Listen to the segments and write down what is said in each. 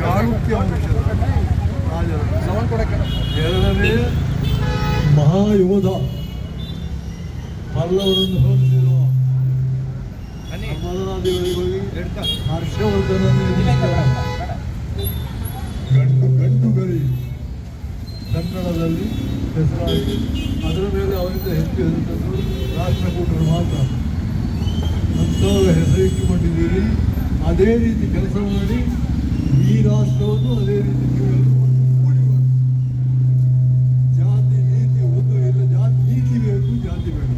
ಚಾಳುಕ್ಯ ವಂಶದ ರಾಜರು ಎರಡನೇ ಮಹಾಯೋಧ ಪಲ್ಲವರನ್ನು ಹೋಲಿಸಿರುವ ಎದುರಿಸಿದ ಗಂಡು ಗಂಡು ಗರಿ ಕನ್ನಡದಲ್ಲಿ ಹೆಸರಾಗಿದೆ. ಅದರ ಮೇಲೆ ಅವರಿಂದ ಹೆಚ್ಚು ಹೆಸರು ರಾಷ್ಟ್ರಕೂಟರು ಮಾತ್ರ. ಅಂಥವ್ರ ಹೆಸರಿಟ್ಟುಕೊಂಡಿದ್ದೀರಿ. ಅದೇ ರೀತಿ ಕೆಲಸ ಮಾಡಿ ಈ ರಾಷ್ಟ್ರವನ್ನು ಅದೇ ರೀತಿ ನೀವು ಎಲ್ಲರೂ ಜಾತಿ ನೀತಿ ಒಂದು ಇಲ್ಲ. ಜಾತಿ ನೀತಿ ಬೇಕು ಜಾತಿ ಬೇಡ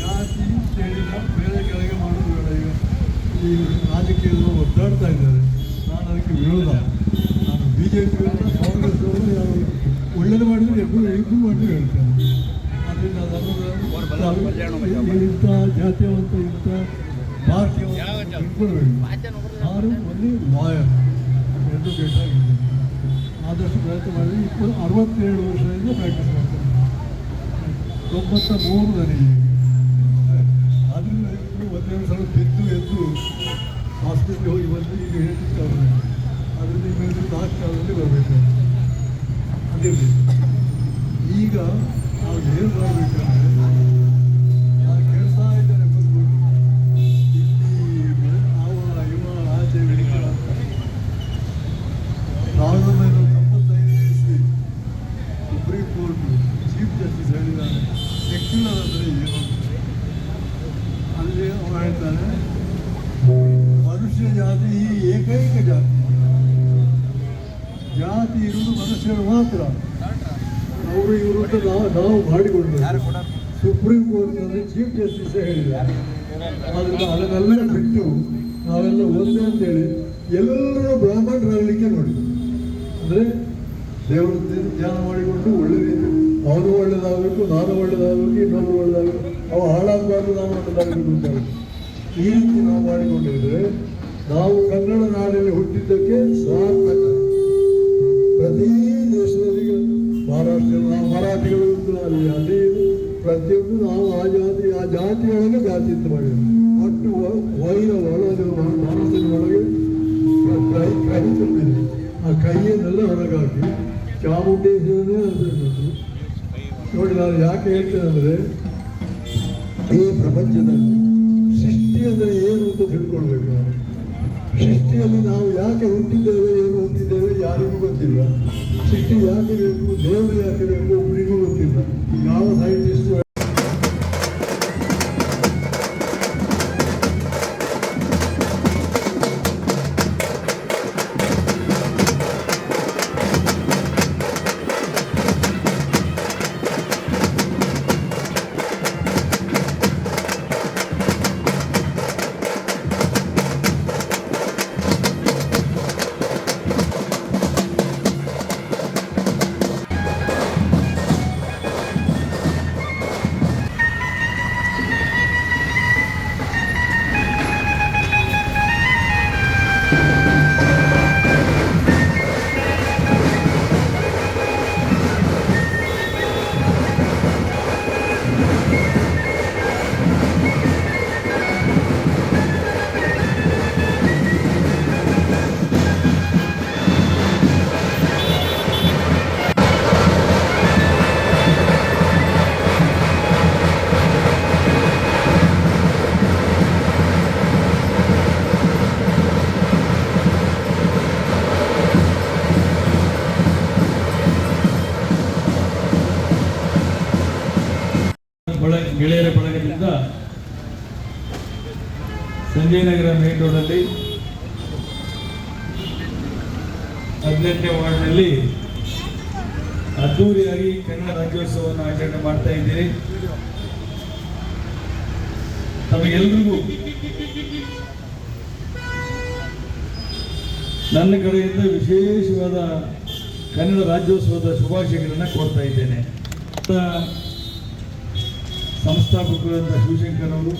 ಜಾತಿ ಹೇಳಿದ ಬೇರೆ ಕೆಳಗೆ ಮಾಡೋದು ಬೇಡ. ಈಗ ಈ ರಾಜಕೀಯದಲ್ಲಿ ಒದ್ದಾಡ್ತಾ ಇದ್ದಾರೆ. ನಾನು ಅದಕ್ಕೆ ವಿರೋಧ. ನಾನು ಬಿ ಜೆ ಪಿ ಕಾಂಗ್ರೆಸ್ ಅವರು ಯಾರು ಒಳ್ಳೇದು ಮಾಡಿದ್ರೆ ಎಬ್ಬರು ಇಬ್ಬರು ಮಾಡಿ ಹೇಳ್ತೇನೆ ಅದರಿಂದ ಅದನ್ನು ಇಂಥ ಜಾತಿಯವಂತ ಇಂಥ ಭಾರತೀಯ ಯಾರು? ಒಂದು ಲಾಯರ್ ಎಜುಕೇಟ್ ಬೇಕಾಗಿದೆ. ಆದಷ್ಟು ಪ್ರಯತ್ನ ಮಾಡಿ, ಇಪ್ಪತ್ತು, ಅರವತ್ತೇಳು ವರ್ಷದಿಂದ ಪ್ರಾಕ್ಟೀಸ್ ಮಾಡ್ತಾರೆ. ತೊಂಬತ್ತ ಮೂರು ನನಗೆ ಅದರಿಂದ ಒಂದೆರಡು ಸಲ ಬಿದ್ದು ಎದ್ದು ಹಾಸ್ಪಿಟ್ಲಿಗೆ ಹೋಗಿ ಬಂದು ಈಗ ಹೇಳ್ತಿರ್ತಾರೆ ಅದರಿಂದ ಇನ್ನು ನಾಲ್ಕು ಕಾಲದಲ್ಲಿ ಬರಬೇಕು. ಈ ಜಾತಿ ಇರುವುದು ಮನುಷ್ಯರು ಮಾತ್ರ. ಅವರು ಇವರು ನಾವು ನಾವು ಮಾಡಿಕೊಳ್ಬೇಕು ಸುಪ್ರೀಂ ಕೋರ್ಟ್ನಲ್ಲಿ ಚೀಫ್ ಜಸ್ಟಿಸ್ ಹೇಳಿದೆ ಅದನ್ನು ಅದನ್ನೆಲ್ಲ ಬಿಟ್ಟು ನಾವೆಲ್ಲ ಒಂದೇ ಅಂತೇಳಿ ಎಲ್ಲರೂ ಬ್ರಾಹ್ಮಣರಾಗಲಿಕ್ಕೆ ನೋಡಿ. ಅಂದರೆ ದೇವರು ಧ್ಯಾನ ಮಾಡಿಕೊಂಡು ಒಳ್ಳೆ ರೀತಿ ಅವನು ಒಳ್ಳೇದಾಗಬೇಕು, ನಾನು ಒಳ್ಳೇದಾಗಬೇಕು, ಇನ್ನೊಬ್ರು ಒಳ್ಳೇದಾಗಬೇಕು. ಅವು ಹಾಳಾಗಬಾರ್ದು ನಾನು ಒಳ್ಳೇದಾಗಬೇಕು ಈ ರೀತಿ ನಾವು ಮಾಡಿಕೊಂಡಿದ್ರೆ ನಾವು ಕನ್ನಡ ನಾಡಿನಲ್ಲಿ ಹುಟ್ಟಿದ್ದಕ್ಕೆ ಸಾರ್ಥಕ ಪ್ರತಿ ದೇಶದಲ್ಲಿ ಮಹಾರಾಷ್ಟ್ರ, ಮರಾಠಿಗಳು ಅಲ್ಲಿ ಇದು ಪ್ರತಿಯೊಂದು ನಾವು ಆ ಜಾತಿ, ಆ ಜಾತಿಯೊಳಗೆ ಜಾತಿ ಅಂತ ಮಾಡಿದ್ವಿ ಒಟ್ಟು ವೈರ ಒಳಗೆ ಮನಸ್ಸಿನ ಒಳಗೆ ಕ- ಕೈ ಕೈ ತುಂಬಿದೆ. ಆ ಕೈಯನ್ನೆಲ್ಲ ಹೊರಗಾಕಿ ಚಾಮುಂಡೇಶ್ವರನೇ ಅಂತ ನೋಡಿ ನಾನು ಯಾಕೆ ಹೇಳ್ತೇನೆ ಅಂದರೆ, ಈ ಪ್ರಪಂಚದಲ್ಲಿ ಸೃಷ್ಟಿ ಅಂದರೆ ಏನು ಅಂತ ತಿಳ್ಕೊಳ್ಬೇಕು ನಾವು ಸೃಷ್ಟಿಯಲ್ಲಿ ನಾವು ಯಾಕೆ ಹುಟ್ಟಿದ್ದೇವೆ ಏನು ಹುಟ್ಟಿದ್ದೇವೆ ಯಾರಿಗೂ ಗೊತ್ತಿಲ್ಲ. ಸೃಷ್ಟಿ ಯಾಕೆ ಬೇಕು, ದೇವರು ಯಾಕೆ ಬೇಕು ಒಬ್ಬರಿಗೂ ಗೊತ್ತಿಲ್ಲ. ಯಾವ ಸೈಂಟಿಸ್ಟ್ ಗೆಳೆಯರ ಬಳಗದಿಂದ ಸಂಜಯ್ ನಗರ ಮೇನ್ ರೋಡಲ್ಲಿ ಹದಿನೆಂಟನೇ ವಾರ್ಡ್ನಲ್ಲಿ ಅದ್ದೂರಿಯಾಗಿ ಕನ್ನಡ ರಾಜ್ಯೋತ್ಸವವನ್ನು ಆಚರಣೆ ಮಾಡ್ತಾ ಇದ್ದೀರಿ. ತಮಗೆಲ್ರಿಗೂ ನನ್ನ ಕಡೆಯಿಂದ ವಿಶೇಷವಾದ ಕನ್ನಡ ರಾಜ್ಯೋತ್ಸವದ ಶುಭಾಶಯಗಳನ್ನು ಕೊಡ್ತಾ ಇದ್ದೇನೆ. ಸಂಸ್ಥಾಪಕರಾದ ಶಿವಶಂಕರ್ ಅವರು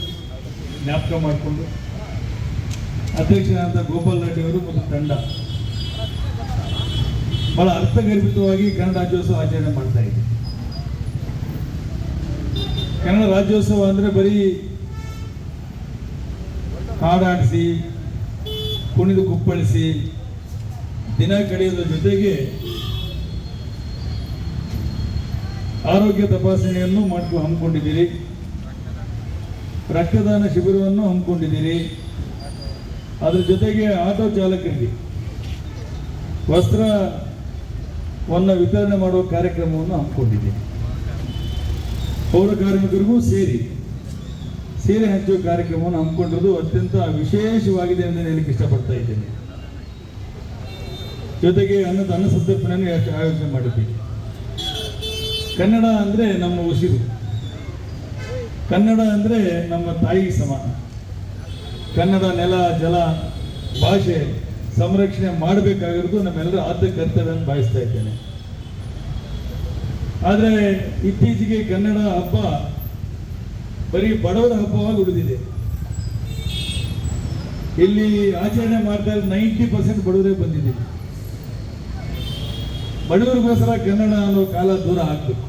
ಜ್ಞಾಪಕ ಮಾಡಿಕೊಂಡು ಅಧ್ಯಕ್ಷರಾದ ಗೋಪಾಲ್ ರೆಡ್ಡಿ ಅವರು ಮತ್ತು ತಂಡ. ಬಹಳ ಅರ್ಥಗರ್ಭಿತವಾಗಿ ಕನ್ನಡ ರಾಜ್ಯೋತ್ಸವ ಆಚರಣೆ ಮಾಡ್ತಾ ಇದೆ. ಕನ್ನಡ ರಾಜ್ಯೋತ್ಸವ ಅಂದರೆ ಬರೀ ಹಾಡಾಡಿಸಿ, ಕುಣಿದು ಕುಪ್ಪಳಿಸಿ, ದಿನ ಕಳೆಯೋದ್ರ ಜೊತೆಗೆ ಆರೋಗ್ಯ ತಪಾಸಣೆಯನ್ನು ಮಾಡ್ಕೊ, ಹಮ್ಮಿಕೊಂಡಿದ್ದೀರಿ. ರಕ್ತದಾನ ಶಿಬಿರವನ್ನು ಹಮ್ಮಿಕೊಂಡಿದ್ದೀರಿ. ಅದರ ಜೊತೆಗೆ ಆಟೋ ಚಾಲಕರಿಗೆ ವಸ್ತ್ರವನ್ನು ವಿತರಣೆ ಮಾಡುವ ಕಾರ್ಯಕ್ರಮವನ್ನು ಹಮ್ಮಿಕೊಂಡಿದ್ದೀರಿ. ಪೌರ ಕಾರ್ಮಿಕರಿಗೂ ಸೇರಿ, ಸೀರೆ ಹಚ್ಚುವ ಕಾರ್ಯಕ್ರಮವನ್ನು ಹಮ್ಮಿಕೊಂಡಿರೋದು ಅತ್ಯಂತ ವಿಶೇಷವಾಗಿದೆ ಎಂದು ಹೇಳಲಿಕ್ಕೆ ಇಷ್ಟಪಡ್ತಾ ಇದ್ದೇನೆ. ಜೊತೆಗೆ ಅನ್ನದ ಅನ್ನ ಸಂತರ್ಪಣೆಯನ್ನು ಆಯೋಜನೆ ಮಾಡಿದ್ದೀವಿ ಕನ್ನಡ ಅಂದರೆ ನಮ್ಮ ಉಸಿರು. ಕನ್ನಡ ಅಂದರೆ ನಮ್ಮ ತಾಯಿ ಸಮಾನ ಕನ್ನಡ ನೆಲ, ಜಲ, ಭಾಷೆ ಸಂರಕ್ಷಣೆ ಮಾಡಬೇಕಾಗಿರೋದು ನಮ್ಮೆಲ್ಲರ ಆದ್ಯ ಕರ್ತವ್ಯ ಅಂತ ಭಾವಿಸ್ತಾ ಇದ್ದೇನೆ. ಆದರೆ ಇತ್ತೀಚೆಗೆ ಕನ್ನಡ ಹಬ್ಬ ಬರೀ ಬಡವರ ಹಬ್ಬವಾಗಿ ಉಳಿದಿದೆ. ಇಲ್ಲಿ ಆಚರಣೆ ಮಾಡ್ತಾ ಇರೋ ನೈಂಟಿ ಪರ್ಸೆಂಟ್ ಬಡವರೇ ಬಂದಿದ್ದೀವಿ. ಬಡವರಿಗೋಸ್ಕರ ಕನ್ನಡ ಅನ್ನೋ ಕಾಲ ದೂರ ಆಗ್ಬೇಕು.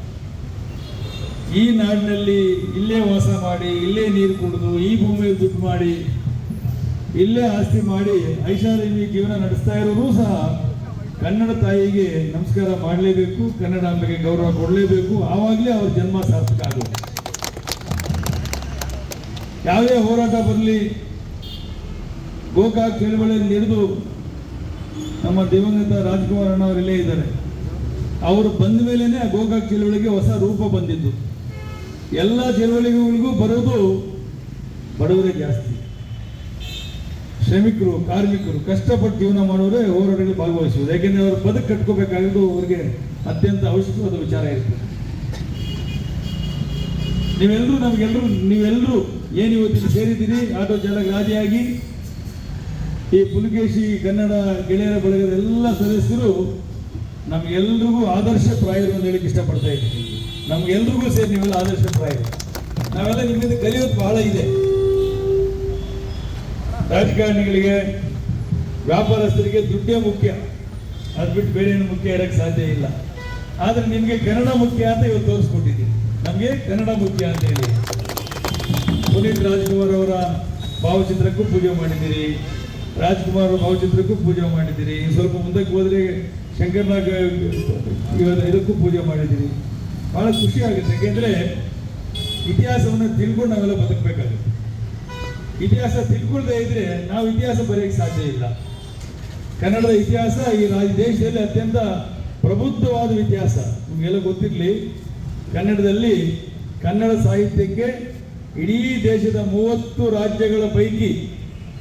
ಈ ನಾಡಿನಲ್ಲಿ ಇಲ್ಲೇ ವಾಸ ಮಾಡಿ, ಇಲ್ಲೇ ನೀರು ಕುಡಿದು, ಈ ಭೂಮಿಯಲ್ಲಿ ದುಡ್ಡು ಮಾಡಿ, ಇಲ್ಲೇ ಆಸ್ತಿ ಮಾಡಿ ಐಷಾರಾಮಿ ಜೀವನ ನಡೆಸ್ತಾ ಇರೋರು ಸಹ ಕನ್ನಡ ತಾಯಿಗೆ ನಮಸ್ಕಾರ ಮಾಡಲೇಬೇಕು, ಕನ್ನಡ ಅಮ್ಮಗೆ ಗೌರವ ಕೊಡಲೇಬೇಕು. ಆವಾಗಲೇ ಅವ್ರ ಜನ್ಮ ಸಾರ್ಥಕ ಆಗುತ್ತೆ. ಯಾವುದೇ ಹೋರಾಟ ಬರಲಿ, ಗೋಕಾಕ್ ಚಳವಳಿಯಲ್ಲಿ ನಡೆದು ನಮ್ಮ ದಿವಂಗತ ರಾಜ್ಕುಮಾರ್ ಅಣ್ಣ ಅವರಿಲ್ಲೇ ಇದ್ದಾರೆ. ಅವರು ಬಂದ ಮೇಲೇ ಗೋಕಾಕ್ ಚಳವಳಿಗೆ ಹೊಸ ರೂಪ ಬಂದಿದ್ದು. ಎಲ್ಲ ಚಳವಳಿಗಳಿಗೂ ಬರೋದು ಬಡವರೇ ಜಾಸ್ತಿ. ಶ್ರಮಿಕರು, ಕಾರ್ಮಿಕರು ಕಷ್ಟಪಟ್ಟು ಜೀವನ ಮಾಡೋರೇ ಹೋರಾಟಗಳು ಭಾಗವಹಿಸುವುದು. ಯಾಕೆಂದ್ರೆ ಅವರು ಬದುಕು ಕಟ್ಕೋಬೇಕಾಗಿದ್ದು ಅವರಿಗೆ ಅತ್ಯಂತ ಅವಶ್ಯಕವಾದ ವಿಚಾರ ಇರ್ತದೆ. ನೀವೆಲ್ಲರೂ ನಮಗೆಲ್ಲರೂ ನೀವೆಲ್ಲರೂ ಏನು ಇವತ್ತಿನ ಸೇರಿದ್ದೀರಿ? ಆಟೋ ಚಾಲಕರಾದಿಯಾಗಿ ಈ ಪುಲಕೇಶಿ ಕನ್ನಡ ಗೆಳೆಯರ ಬಳಗದ ಎಲ್ಲ ಸದಸ್ಯರು ನಮಗೆಲ್ಲರಿಗೂ ಆದರ್ಶ ಪ್ರಾಯರು ಅಂತ ಹೇಳಿಕ್ಕೆ ಇಷ್ಟಪಡ್ತಾ ಇದ್ದೀನಿ ನಮಗೆಲ್ರಿಗೂ ಸೇರಿ ನೀವೆಲ್ಲ ಆದರ್ಶ ಪ್ರಾಯರು ನಾವೆಲ್ಲ ನಿಮ್ಮಿಂದ ಕಲಿಯೋದು ಬಹಳ ಇದೆ. ರಾಜಕಾರಣಿಗಳಿಗೆ, ವ್ಯಾಪಾರಸ್ಥರಿಗೆ ದುಡ್ಡೇ ಮುಖ್ಯ. ಅದು ಬಿಟ್ಟು ಬೇರೆ ಏನು ಮುಖ್ಯ ಇರಕ್ಕೆ ಸಾಧ್ಯ ಇಲ್ಲ. ಆದರೆ ನಿಮಗೆ ಕನ್ನಡ ಮುಖ್ಯ ಅಂತ ಇವತ್ತು ತೋರಿಸ್ಕೊಟ್ಟಿದ್ದೀನಿ. ನಮಗೆ ಕನ್ನಡ ಮುಖ್ಯ ಅಂತ ಹೇಳಿ. ಪುನೀತ್ ರಾಜ್ಕುಮಾರ್ ಅವರ ಭಾವಚಿತ್ರಕ್ಕೂ ಪೂಜೆ ಮಾಡಿದ್ದೀರಿ. ರಾಜ್ಕುಮಾರ್ ಅವರ ಭಾವಚಿತ್ರಕ್ಕೂ ಪೂಜೆ ಮಾಡಿದ್ದೀರಿ. ಸ್ವಲ್ಪ ಮುಂದಕ್ಕೆ ಹೋದ್ರೆ ಶಂಕರ್ನಾಗ್ ಇದಕ್ಕೂ ಪೂಜೆ ಮಾಡಿದ್ದೀರಿ. ಬಹಳ ಖುಷಿ ಆಗುತ್ತೆ ಯಾಕೆಂದ್ರೆ ಇತಿಹಾಸವನ್ನು ತಿಳ್ಕೊಂಡು ನಾವೆಲ್ಲ ಬದುಕಬೇಕಾಗುತ್ತೆ. ಇತಿಹಾಸ ತಿಳ್ಕೊಳ್ದೇ ಇದ್ರೆ ನಾವು ಇತಿಹಾಸ ಬರೆಯಕ್ಕೆ ಸಾಧ್ಯ ಇಲ್ಲ. ಕನ್ನಡದ ಇತಿಹಾಸ ಈ ದೇಶದಲ್ಲಿ ಅತ್ಯಂತ ಪ್ರಬುದ್ಧವಾದ ಇತಿಹಾಸ. ನಿಮಗೆಲ್ಲ ಗೊತ್ತಿರಲಿ, ಕನ್ನಡದಲ್ಲಿ ಕನ್ನಡ ಸಾಹಿತ್ಯಕ್ಕೆ ಇಡೀ ದೇಶದ ಮೂವತ್ತು ರಾಜ್ಯಗಳ ಪೈಕಿ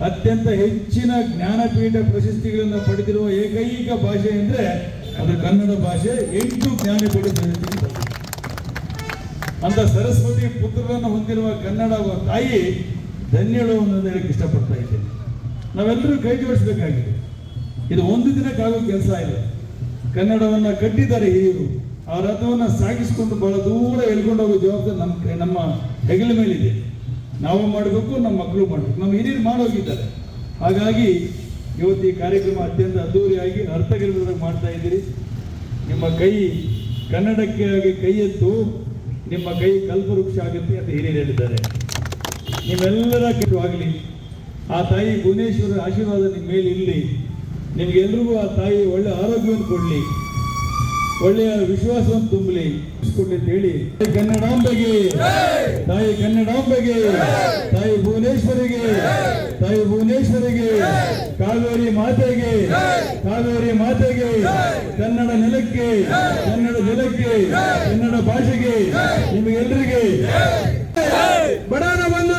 ಅತ್ಯಂತ ಹೆಚ್ಚಿನ ಜ್ಞಾನಪೀಠ ಪ್ರಶಸ್ತಿಗಳನ್ನು ಪಡೆದಿರುವ ಏಕೈಕ ಭಾಷೆ ಅಂದರೆ ಅದು ಕನ್ನಡ ಭಾಷೆ. ಎಂಟು ಜ್ಞಾನಪೀಠ ಪ್ರಶಸ್ತಿ. ಅಂತ ಸರಸ್ವತಿ ಪುತ್ರರನ್ನು ಹೊಂದಿರುವ ಕನ್ನಡ ತಾಯಿ ಧನ್ಯಳು ಅನ್ನೋದು ಹೇಳಕ್ಕೆ ಇಷ್ಟಪಡ್ತಾ ಇದ್ದೇನೆ. ನಾವೆಲ್ಲರೂ ಕೈ ಜೋಡಿಸಬೇಕಾಗಿದೆ. ಇದು ಒಂದು ದಿನಕ್ಕಾಗೋ ಕೆಲಸ ಇಲ್ಲ. ಕನ್ನಡವನ್ನ ಕಟ್ಟಿದ್ದಾರೆ ಹಿರಿಯರು. ಆ ರಥವನ್ನು ಸಾಗಿಸಿಕೊಂಡು ಬಹಳ ದೂರ ಎಳ್ಕೊಂಡು ಹೋಗೋ ಜವಾಬ್ದಾರಿ ನಮ್ಮ ನಮ್ಮ ಹೆಗಲ ಮೇಲಿದೆ. ನಾವು ಮಾಡಬೇಕು, ನಮ್ಮ ಮಕ್ಕಳು ಮಾಡಬೇಕು. ನಮ್ಮ ಹಿರಿಯರು ಮಾಡೋಗಿದ್ದಾರೆ. ಹಾಗಾಗಿ ಇವತ್ತು ಈ ಕಾರ್ಯಕ್ರಮ ಅತ್ಯಂತ ಅದ್ದೂರಿಯಾಗಿ ಅರ್ಥಗರ್ಭದಾಗ ಮಾಡ್ತಾ ಇದ್ದೀರಿ. ನಿಮ್ಮ ಕೈ ಕನ್ನಡಕ್ಕೆ ಆಗಿ ಕೈ ಎತ್ತು. ನಿಮ್ಮ ಕೈ ಕಲ್ಪವೃಕ್ಷ ಆಗುತ್ತೆ ಅಂತ ಹಿರಿಯರು ಹೇಳಿದ್ದಾರೆ. ನಿಮ್ಮೆಲ್ಲರ ಕೆಟ್ಟವಾಗಲಿ ಆ ತಾಯಿ ಭುವನೇಶ್ವರ ಆಶೀರ್ವಾದ ನಿಮ್ಮ ಮೇಲೆ ಇರಲಿ ನಿಮ್ಗೆಲ್ರಿಗೂ ಆ ತಾಯಿ ಒಳ್ಳೆ ಆರೋಗ್ಯವನ್ನು ಕೊಡಲಿ. ಒಳ್ಳೆಯ ವಿಶ್ವಾಸವನ್ನು ತುಂಬಲಿ. ಹೇಳಿ ಕನ್ನಡಾಂಬೆಗೆ. ತಾಯಿ ಕನ್ನಡಾಂಬೆಗೆ. ತಾಯಿ ಭುವನೇಶ್ವರಿಗೆ. ತಾಯಿ ಭುವನೇಶ್ವರಿಗೆ. ಕಾವೇರಿ ಮಾತೆಗೆ. ಕಾವೇರಿ ಮಾತೆಗೆ. ಕನ್ನಡ ನೆಲಕ್ಕೆ. ಕನ್ನಡ ಜಲಕ್ಕೆ ಕನ್ನಡ ಭಾಷೆಗೆ. ನಿಮಗೆಲ್ಲರಿಗೆ ಬಡಾನ ಬಂಧು